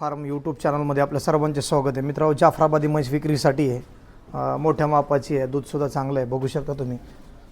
Form YouTube चॅनलमध्ये आपल्या सर्वांचे स्वागत आहे. मित्रांनो जाफराबादी म्हैस विक्रीसाठी आहे. मोठ्या मापाची आहे. दूधसुद्धा चांगलं आहे. बघू शकता तुम्ही.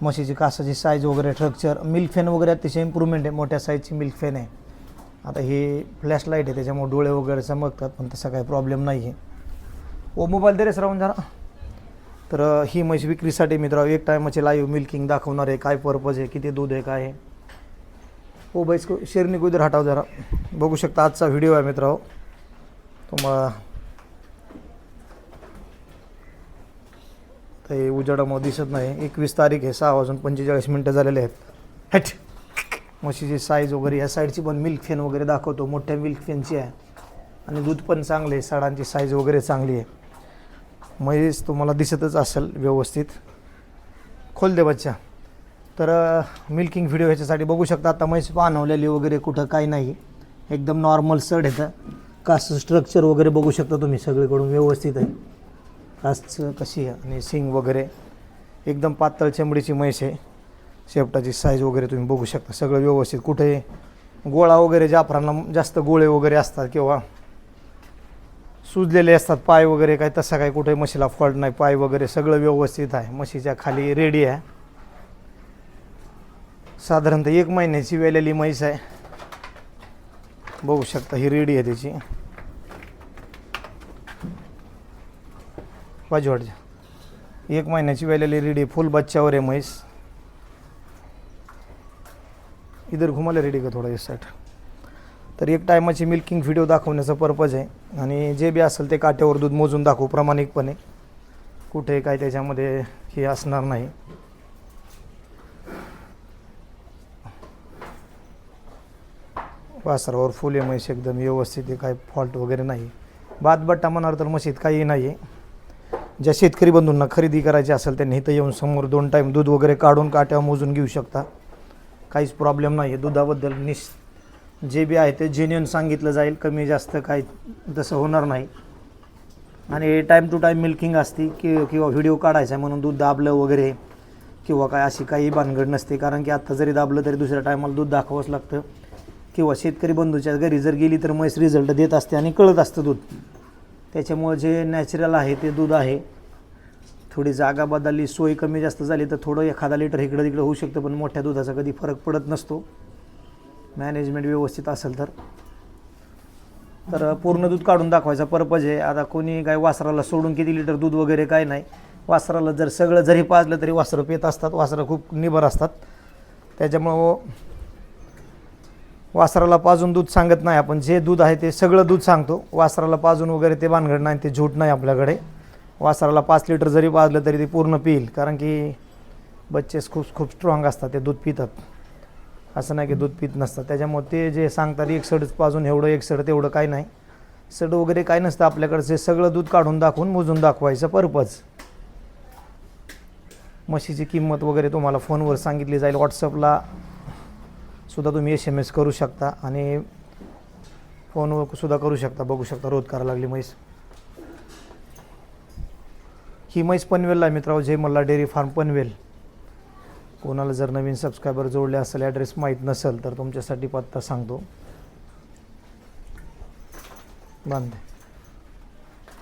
म्हशीची कासाची साईज वगैरे स्ट्रक्चर मिल्क फॅन वगैरे अतिशय इम्प्रूव्हमेंट आहे. मोठ्या साईजची मिल्क फॅन आहे. आता ही फ्लॅशलाईट आहे. त्याच्यामुळे डोळे वगैरे चमकतात पण तसा काही प्रॉब्लेम नाही आहे ओ मोबाईल दे रे श्रावण जरा. तर ही म्हैस विक्रीसाठी मित्रांनो. एक टायमाची लाईव्ह मिल्किंग दाखवणार आहे. काय पर्पज आहे? किती दूध आहे? काय आहे? ओ बैस शेरनी गुजर हटाव जरा. बघू शकता आजचा व्हिडिओ आहे मित्रांनो. तुम्हाला ते उजाडामुळे दिसत नाही. एकवीस तारीख आहे सहा वाजून पंचेचाळीस मिनटं झालेले आहेत. हॅट! म्हशीची साईज वगैरे या साईडची पण मिल्क फेन वगैरे दाखवतो. मोठ्या मिल्क फेनची आहे. आणि दूध पण चांगले आहे. साडांची साईज वगैरे चांगली आहे. म्हैस तुम्हाला दिसतच असेल व्यवस्थित. खोल दे बच्चा. तर मिल्किंग व्हिडिओ ह्याच्यासाठी बघू शकता. आता म्हैस पानवलेली वगैरे कुठं काही नाही. एकदम नॉर्मल सड येतं कास्ट स्ट्रक्चर वगैरे बघू शकता तुम्ही सगळीकडून व्यवस्थित आहे. कासचं कशी आहे? आणि सिंग वगैरे एकदम पातळ चमडीची म्हैस आहे. शेपटाची साईज वगैरे तुम्ही बघू शकता. सगळं व्यवस्थित. कुठे गोळा वगैरे जाफरांना जास्त गोळे वगैरे असतात किंवा सुजलेले असतात पाय वगैरे काय तसा काय कुठे म्हशीला फॉल्ट नाही. पाय वगैरे सगळं व्यवस्थित आहे. म्हशीच्या खाली रेडी आहे. साधारणतः एक महिन्याची वेलेली म्हैस आहे. बघू शकता ही रेडी आहे त्याची. बाजूवाडच्या एक महिन्याची वेलेली रेडी फुल बच्च्यावर आहे म्हैस. इधर घुमाले रेडी का थोडा इस साईड तर एक टायमाची मिल्किंग व्हिडिओ दाखवण्याचा पर्पज आहे. आणि जे बी असेल ते काट्यावर दूध मोजून दाखवू प्रामाणिकपणे. कुठे काय त्याच्यामध्ये हे असणार नाही. वासरावर फुले म्हैस एकदम व्यवस्थित आहे काय फॉल्ट वगैरे नाही. बातबट्टा म्हणाल तर म्हशीत काही नाही आहे ज्या शेतकरी बंधूंना खरेदी करायची असेल त्यांनी इथं येऊन समोर दोन टाईम दूध वगैरे काढून काट्या मोजून घेऊ शकता. काहीच प्रॉब्लेम नाही आहे दुधाबद्दल निश जे बी आहे ते जेन्युन सांगितलं जाईल. कमी जास्त काही तसं होणार नाही. आणि टाईम टू टाईम मिल्किंग असते की किंवा व्हिडिओ काढायचा आहे म्हणून दूध दाबलं वगैरे किंवा काय अशी काही भानगड नसते. कारण की आत्ता जरी दाबलं तरी दुसऱ्या टायमाला दूध दाखवावंच लागतं. किंवा शेतकरी बंधूच्या घरी जर गेली तर म्हैस रिझल्ट देत असते आणि कळत असतं दूध. त्याच्यामुळं जे नॅचरल आहे ते दूध आहे. थोडी जागा बदलली सोय कमी जास्त झाली तर थोडं एखादा लिटर इकडं तिकडं होऊ शकतं पण मोठ्या दुधाचा कधी फरक पडत नसतो. मॅनेजमेंट व्यवस्थित असेल तर. तर पूर्ण दूध काढून दाखवायचा पर्पज आहे. आता कोणी काय वासराला सोडून किती लिटर दूध वगैरे काय नाही. वासराला जर सगळं जरी पाजलं तरी वासरं पेत असतात वासरं खूप निबर असतात. त्याच्यामुळं वासराला पाजून दूध सांगत नाही आपण. जे दूध आहे ते सगळं दूध सांगतो. वासराला पाजून वगैरे ते बांधगड नाही ते झूट नाही आपल्याकडे. वासराला पाच लिटर जरी पाजलं तरी ते पूर्ण पिईल. कारण की बच्चेस खूप खूप स्ट्रॉंग असतात ते दूध पितात. असं नाही की दूध पित नसतात. त्याच्यामुळे ते जे सांगतात एक सडच पाजून एवढं एक सड तेवढं काही नाही. सड वगैरे काही नसतं आपल्याकडचं सगळं दूध काढून दाखवून मोजून दाखवायचं पर्पज म्हशीची किंमत वगैरे तुम्हाला फोनवर सांगितली जाईल. व्हॉट्सअपला सुद्धा तुम्ही एस एम एस करू शकता आणि फोनवर सुद्धा करू शकता. बघू शकता रोध करायला लागली म्हैस. ही म्हैस पनवेलला आहे मित्रांनो जय मल्ला डेअरी फार्म पनवेल. कोणाला जर नवीन सबस्क्रायबर जोडले असेल ॲड्रेस माहीत नसेल तर तुमच्यासाठी पत्ता सांगतो. बांधते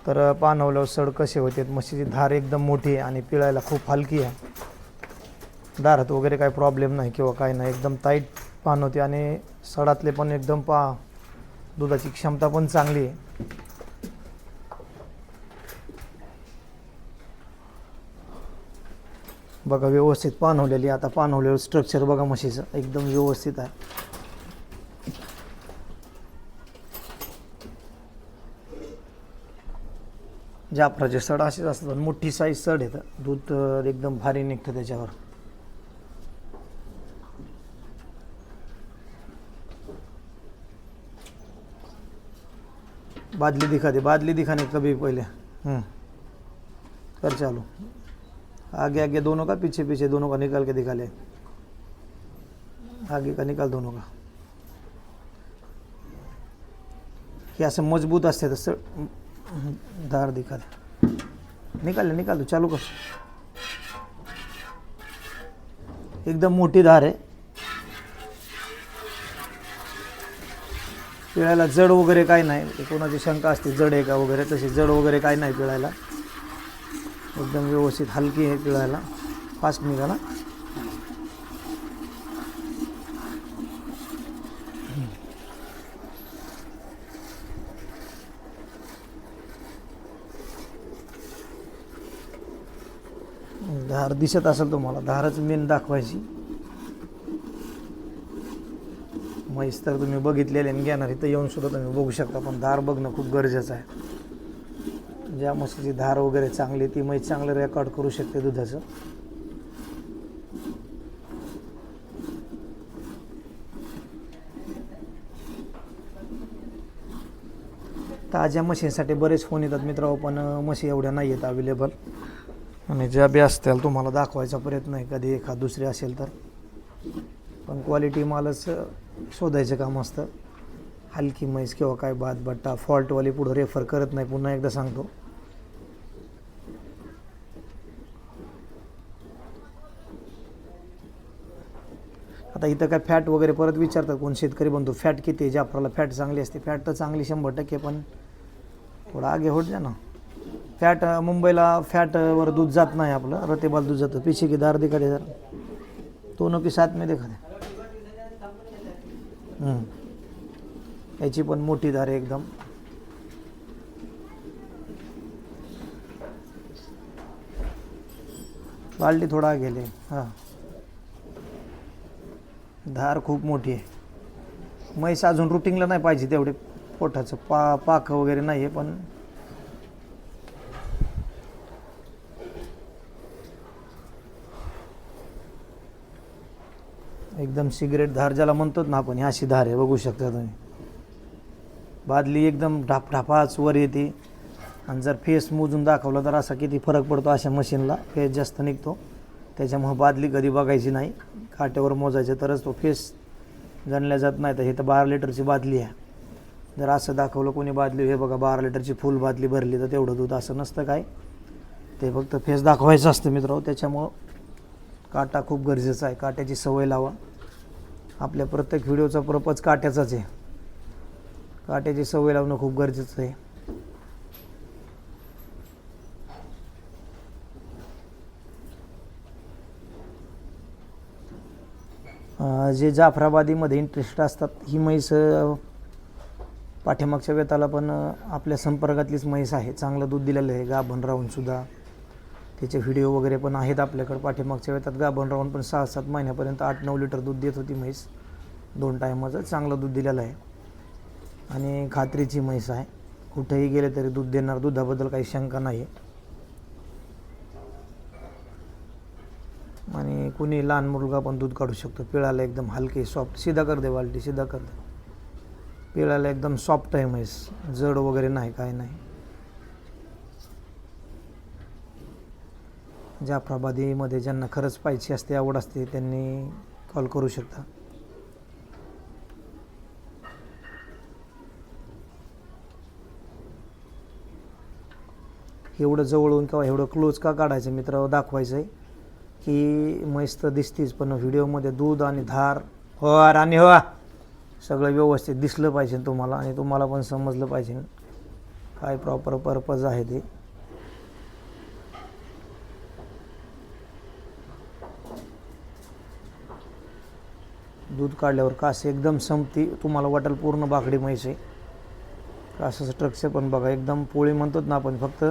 तर पानवल्यावर सड कसे होते? म्हशीची धार एकदम मोठी आहे आणि पिळायला खूप हलकी आहे. दारात वगैरे काही प्रॉब्लेम नाही किंवा काय नाही एकदम टाईट पान होते आणि सडातले पण एकदम पा दुधाची क्षमता पण चांगली आहे. बघा व्यवस्थित पान होलेली आता पान होलेलं स्ट्रक्चर बघा म्हशीचं. एकदम व्यवस्थित आहे. जाफराचे सड असेच असतात. मोठी साईज सड येतं दूध एकदम भारी निघतं त्याच्यावर. बादली दिखा दे, बादली दिखाने कभी पहले। हम्म। कर चालू। आगे आगे दोनों का, पीछे पीछे दोनों का निकाल के दिखा ले। आगे का निकाल दोनों का। हे असं मज़बूत असते तसं धार दिखा दे। निकाल निकाल दो, चालू कर। एकदम मोठी धार आहे पिळायला जड वगैरे काय नाही. ते कोणाची शंका असते जड आहे का वगैरे तशी जड वगैरे काय नाही पिळायला. एकदम व्यवस्थित हलकी आहे पिळायला. फास्ट निघाला. धार दिसत असेल तुम्हाला. धारच मेन दाखवायची. म्हैस तर तुम्ही बघितलेले आणि घेणार इथं येऊन सुद्धा तुम्ही बघू शकता पण धार बघणं खूप गरजेचं आहे. ज्या म्हशीची धार वगैरे चांगली ती म्हैस चांगलं रेकॉर्ड करू शकते दुधाचं. ताज्या म्हशींसाठी बरेच फोन येतात मित्र पण म्हशी एवढ्या नाही आहेत अवेलेबल आणि ज्या बी असतील तुम्हाला दाखवायचा प्रयत्न आहे कधी एखाद दुसरी असेल तर. पण क्वालिटी मालच शोधायचं काम असतं. हलकी म्हैस किंवा काय बाद बट्टा फॉल्टवाले पुढं रेफर करत नाही पुन्हा एकदा सांगतो. आता इथं काय फॅट वगैरे परत विचारतात कोण शेतकरी बनतो फॅट किती आहे जाफराला फॅट चांगली असते. फॅट तर चांगली शंभर टक्के पण थोडं आगे होत जा ना. फॅट मुंबईला फॅटवर दूध जात नाही आपलं. रतेबाल दूध जातं. पीछे की दार दिखा दे जरा. तो नको साथ में देखा दे याची पण मोठी धार आहे एकदम. बाल्टी थोडा गेले. हां. धार खूप मोठी आहे. म्हैस अजून रुटिंगला नाही पाहिजे तेवढे. पोटाचं पा पाक वगैरे नाही आहे पण एकदम सिगरेट धार ज्याला म्हणतो ना आपण ही अशी धार आहे बघू शकता तुम्ही. बादली एकदम ढापढापाच वर येते. आणि जर फेस मोजून दाखवला तर असा किती फरक पडतो अशा मशीनला. फेस जास्त निघतो. त्याच्यामुळं बादली कधी बघायची नाही. काट्यावर मोजायचे तरच तो फेस गणल्या जात नाही. तर हे तर बारा लिटरची बादली आहे. जर असं दाखवलं कोणी बादली हे बघा बारा लिटरची फुल बादली भरली तर तेवढं दूध असं नसतं काय. ते फक्त फेस दाखवायचं असतं मित्र त्याच्यामुळं काटा खूप गरजेचा आहे काट्याची सवय लावा. आपल्या प्रत्येक व्हिडिओचा प्रपज काट्याचाच आहे. काट्याची सवय लावणं खूप गरजेचं आहे. जे जाफराबादीमध्ये इंटरेस्ट असतात ही म्हैस पाठीमागच्या वेताला पण आपल्या संपर्कातलीच म्हैस आहे. चांगलं दूध दिलेलं आहे गाभण राहूनसुद्धा त्याचे व्हिडिओ वगैरे पण आहेत आपल्याकडे. पाठीमागच्या वेळेत गाभण राहून पण सहा सात महिन्यापर्यंत आठ नऊ लिटर दूध देत होती म्हैस. दोन टायमाचं चांगलं दूध दिलेलं आहे. आणि खात्रीची म्हैस आहे. कुठेही गेले तरी दूध देणार. दुधाबद्दल काही शंका नाही. आहे आणि कुणी लहान मुलगा पण दूध काढू शकतो. पिळाला एकदम हलके सॉफ्ट सीधा कर दे बाल्टी सीधा कर दे. पिळाला एकदम सॉफ्ट आहे म्हैस. जड वगैरे नाही काय नाही. जाफराबादीमध्ये ज्यांना खरंच पाहिजे असते आवड असते त्यांनी कॉल करू शकता. एवढं जवळून किंवा एवढं क्लोज का काढायचं मित्र दाखवायचं आहे की मस्त दिसतीच पण व्हिडिओमध्ये दूध आणि धार हो, हर आणि हवा हो. सगळं व्यवस्थित दिसलं पाहिजे तुम्हाला आणि तुम्हाला पण समजलं पाहिजे. काय प्रॉपर पर्पज आहे ते. दूध काढल्यावर कास एकदम संपती. तुम्हाला वाटेल पूर्ण बाकडी म्हैस आहे. कासाचं स्ट्रक्चर पण बघा एकदम पोळी म्हणतो ना आपण फक्त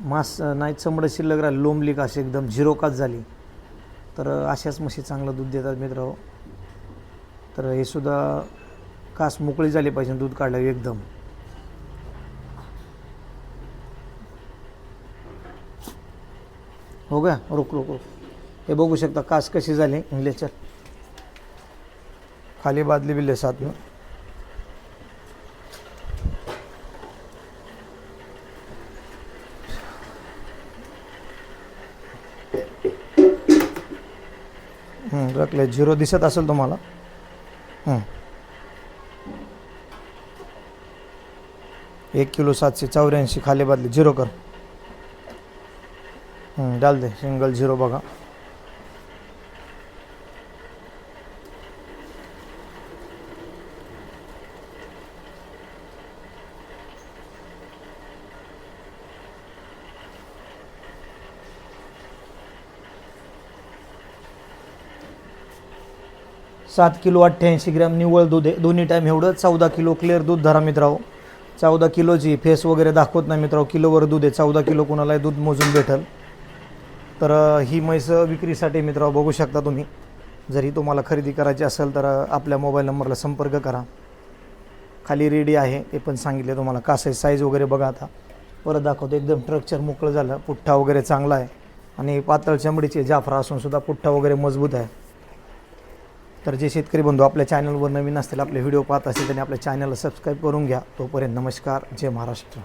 मास नाही चमडं शिल्लक राहिलं लोंबली कास एकदम झिरो कास झाली. तर अशाच म्हशी चांगलं दूध देतात मित्र तर हे सुद्धा कास मोकळी झाली पाहिजे दूध काढल्यावर एकदम. हो का? रुक रुक रुक. हे बघू शकता कास कशी झाली. इंग्लेचर खाली बादली बिल्ले साथ में रखले. रकले झिरो दिसत असेल तुम्हाला. एक किलो सातशे चौऱ्याऐंशी खाली बादली. झिरो कर. डाल दे. सिंगल झिरो बघा. सात किलो अठ्ठ्याऐंशी ग्रॅम निव्वळ दूध आहे. दोन्ही टाईम एवढं. चौदा किलो क्लिअर दूध धरा मित्रांनो. चौदा किलोची फेस वगैरे दाखवत नाही मित्रांनो. किलोवर दूध आहे. चौदा किलो कुणालाही दूध मोजून भेटेल. तर ही म्हैस विक्रीसाठी मित्रांनो बघू शकता तुम्ही. जरी तुम्हाला खरेदी करायची असेल तर आपल्या मोबाईल नंबरला संपर्क करा. खाली रेडी आहे. ते पण सांगितले तुम्हाला. कासाई साईज वगैरे बघा आता. परत दाखवतो. एकदम स्ट्रक्चर मोकळं झालं. पुठ्ठा वगैरे चांगला आहे. आणि पातळ चमडीचे जाफरा असून सुद्धा पुठ्ठा वगैरे मजबूत आहे. तर जे शेतकरी बंधू आपल्या चॅनलवर नवीन असतील आपले व्हिडिओ पाहत असतील त्यांनी आपल्या चॅनलला सबस्क्राईब करून घ्या. तोपर्यंत नमस्कार. जय महाराष्ट्र.